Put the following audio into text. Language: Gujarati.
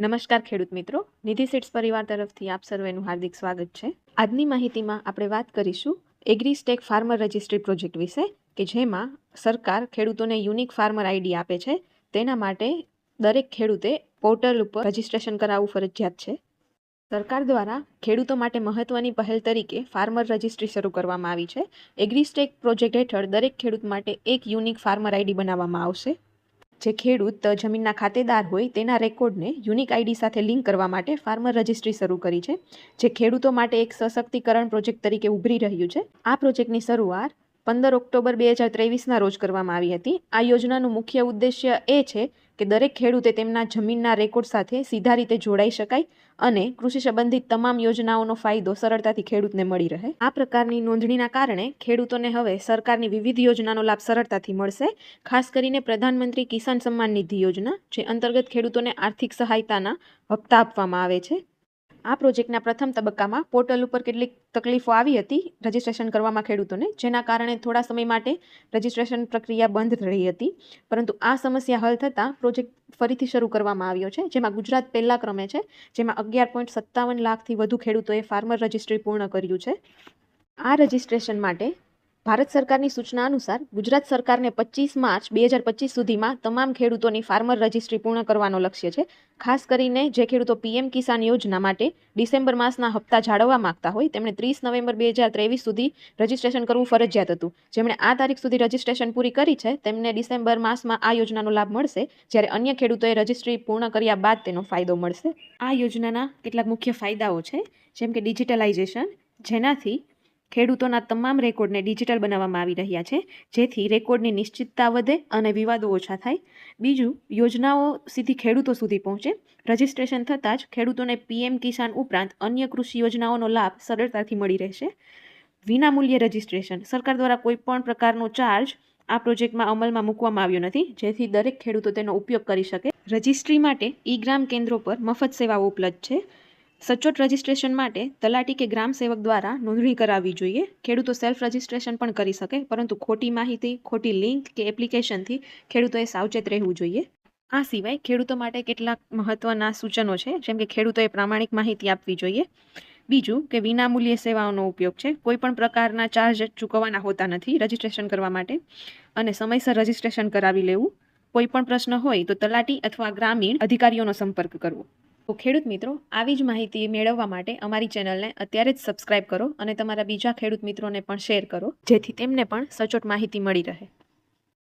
નમસ્કાર ખેડૂત મિત્રો. નિધિ સીડ્સ પરિવાર તરફથી આપ સર્વેનું હાર્દિક સ્વાગત છે. આજની માહિતીમાં આપણે વાત કરીશું એગ્રીસ્ટેક ફાર્મર રજિસ્ટ્રી પ્રોજેક્ટ વિશે, કે જેમાં સરકાર ખેડૂતોને યુનિક ફાર્મર આઈડી આપે છે. તેના માટે દરેક ખેડૂતે પોર્ટલ ઉપર રજિસ્ટ્રેશન કરાવવું ફરજિયાત છે. સરકાર દ્વારા ખેડૂતો માટે મહત્વની પહેલ તરીકે ફાર્મર રજિસ્ટ્રી શરૂ કરવામાં આવી છે. એગ્રીસ્ટેક પ્રોજેક્ટ હેઠળ દરેક ખેડૂત માટે એક યુનિક ફાર્મર આઈડી બનાવવામાં આવશે. જે ખેડૂત જમીનના ખાતેદાર હોય તેના રેકોર્ડને યુનિક આઈડી સાથે લિંક કરવા માટે ફાર્મર રજિસ્ટ્રી શરૂ કરી છે. જે ખેડૂતો માટે એક સશક્તિકરણ પ્રોજેક્ટ તરીકે ઉભરી રહ્યું છે. આ પ્રોજેક્ટની શરૂઆત પંદર ઓક્ટોબર બે હજાર ત્રેવીસના રોજ કરવામાં આવી હતી. આ યોજનાનું મુખ્ય ઉદ્દેશ્ય એ છે કે દરેક ખેડૂતે તેમના જમીનના રેકોર્ડ સાથે સીધા રીતે જોડાઈ શકાય અને કૃષિ સંબંધિત તમામ યોજનાઓનો ફાયદો સરળતાથી ખેડૂતને મળી રહે. આ પ્રકારની નોંધણીના કારણે ખેડૂતોને હવે સરકારની વિવિધ યોજનાનો લાભ સરળતાથી મળશે, ખાસ કરીને પ્રધાનમંત્રી કિસાન સન્માન નિધિ યોજના, જે અંતર્ગત ખેડૂતોને આર્થિક સહાયતાના હપ્તા આપવામાં આવે છે. આ પ્રોજેક્ટના પ્રથમ તબક્કામાં પોર્ટલ ઉપર કેટલીક તકલીફો આવી હતી રજિસ્ટ્રેશન કરવામાં ખેડૂતોને, જેના કારણે થોડા સમય માટે રજિસ્ટ્રેશન પ્રક્રિયા બંધ રહી હતી. પરંતુ આ સમસ્યા હલ થતાં પ્રોજેક્ટ ફરીથી શરૂ કરવામાં આવ્યો છે, જેમાં ગુજરાત પહેલા ક્રમે છે, જેમાં અગિયાર પોઈન્ટ સત્તાવન લાખથી વધુ ખેડૂતોએ ફાર્મર રજિસ્ટ્રી પૂર્ણ કર્યું છે. આ રજિસ્ટ્રેશન માટે ભારત સરકારની સૂચના અનુસાર, ગુજરાત સરકારને પચીસ માર્ચ બે હજાર પચીસ સુધીમાં તમામ ખેડૂતોની ફાર્મર રજિસ્ટ્રી પૂર્ણ કરવાનો લક્ષ્ય છે. ખાસ કરીને જે ખેડૂતો પીએમ કિસાન યોજના માટે ડિસેમ્બર માસના હપ્તા જાળવવા માંગતા હોય, તેમણે ત્રીસ નવેમ્બર બે હજાર ત્રેવીસ સુધી રજિસ્ટ્રેશન કરવું ફરજિયાત હતું. જેમણે આ તારીખ સુધી રજિસ્ટ્રેશન પૂરી કરી છે, તેમને ડિસેમ્બર માસમાં આ યોજનાનો લાભ મળશે, જ્યારે અન્ય ખેડૂતોએ રજિસ્ટ્રી પૂર્ણ કર્યા બાદ તેનો ફાયદો મળશે. આ યોજનાના કેટલાક મુખ્ય ફાયદાઓ છે, જેમ કે ડિજિટલાઇઝેશન, જેનાથી ખેડૂતોના તમામ રેકોર્ડને ડિજિટલ બનાવવામાં આવી રહ્યા છે, જેથી રેકોર્ડની નિશ્ચિતતા વધે અને વિવાદો ઓછા થાય. બીજું, યોજનાઓ સીધી ખેડૂતો સુધી પહોંચે. રજિસ્ટ્રેશન થતાં જ ખેડૂતોને પીએમ કિસાન ઉપરાંત અન્ય કૃષિ યોજનાઓનો લાભ સરળતાથી મળી રહેશે. વિનામૂલ્યે રજિસ્ટ્રેશન. સરકાર દ્વારા કોઈપણ પ્રકારનો ચાર્જ આ પ્રોજેક્ટમાં અમલમાં મૂકવામાં આવ્યો નથી, જેથી દરેક ખેડૂતો તેનો ઉપયોગ કરી શકે. રજિસ્ટ્રી માટે ઈ ગ્રામ કેન્દ્રો પર મફત સેવાઓ ઉપલબ્ધ છે. સચોટ રજિસ્ટ્રેશન માટે તલાટી કે ગ્રામ સેવક દ્વારા નોંધણી કરાવવી જોઈએ. ખેડૂતો સેલ્ફ રજિસ્ટ્રેશન પણ કરી શકે, પરંતુ ખોટી માહિતી, ખોટી લિંક કે એપ્લિકેશનથી ખેડૂતોએ સાવચેત રહેવું જોઈએ. આ સિવાય ખેડૂતો માટે કેટલાક મહત્ત્વના સૂચનો છે, જેમ કે ખેડૂતોએ પ્રામાણિક માહિતી આપવી જોઈએ. બીજું કે વિનામૂલ્ય સેવાઓનો ઉપયોગ છે, કોઈપણ પ્રકારના ચાર્જ ચૂકવવાના હોતા નથી રજિસ્ટ્રેશન કરવા માટે. અને સમયસર રજિસ્ટ્રેશન કરાવી લેવું. કોઈપણ પ્રશ્ન હોય તો તલાટી અથવા ગ્રામીણ અધિકારીઓનો સંપર્ક કરવો. તો ખેડૂત મિત્રો, આવી જ માહિતી મેળવવા માટે અમારી ચેનલને અત્યારે જ સબસ્ક્રાઇબ કરો અને તમારા બીજા ખેડૂત મિત્રોને પણ શેર કરો, જેથી તેમને પણ સચોટ માહિતી મળી રહે.